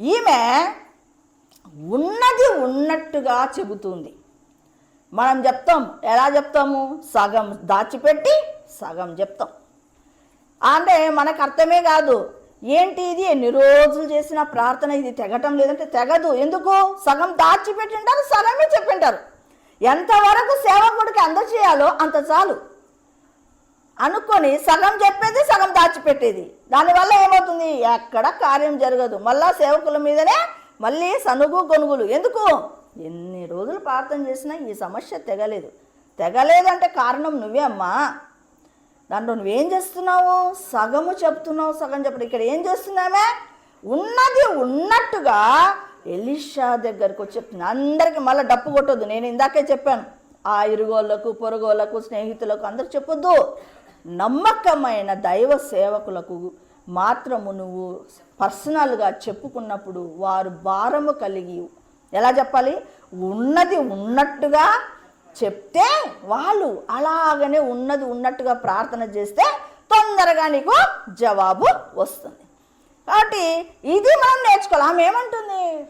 ఈమె ఉన్నది ఉన్నట్టుగా చెబుతుంది. మనం చెప్తాం ఎలా చెప్తాము? సగం దాచిపెట్టి సగం చెప్తాం. అంటే మనకు అర్థమే కాదు ఏంటి ఇది? ఎన్ని రోజులు చేసిన ప్రార్థన ఇది తెగటం లేదంటే తెగదు. ఎందుకు? సగం దాచిపెట్టింటారు సగమే చెప్పింటారు. ఎంతవరకు సేవకుడికి అందచేయాలో అంత చాలు. అనుకొని సగం చెప్పేది సగం దాచిపెట్టేది. దానివల్ల ఏమవుతుంది? ఎక్కడ కార్యం జరగదు. మళ్ళా సేవకుల మీదనే మళ్ళీ సనుగు గొనుగులు. ఎందుకు? ఎన్ని రోజులు ప్రార్థన చేసినా ఈ సమస్య తెగలేదు. తెగలేదంటే కారణం నువ్వే అమ్మా. దాంట్లో నువ్వేం చేస్తున్నావు? సగము చెప్తున్నావు సగం చెప్పడం ఇక్కడ ఏం చేస్తున్నామే? ఉన్నది ఉన్నట్టుగా ఎలిషా దగ్గరకు వచ్చి చెప్తుంది. అందరికీ మళ్ళీ డప్పు కొట్టొద్దు. నేను ఇందాకే చెప్పాను. ఆ ఇరుగోళ్ళకు పొరుగోళ్ళకు స్నేహితులకు అందరు చెప్పొద్దు. నమ్మకమైన దైవ సేవకులకు మాత్రము నువ్వు పర్సనల్గా చెప్పుకున్నప్పుడు వారు భారము కలిగి ఎలా చెప్పాలి? ఉన్నది ఉన్నట్టుగా చెప్తే వాళ్ళు అలాగనే ఉన్నది ఉన్నట్టుగా ప్రార్థన చేస్తే తొందరగా నీకు జవాబు వస్తుంది. కాబట్టి ఇది మనం నేర్చుకోవాలి. ఆమె ఏమంటుంది?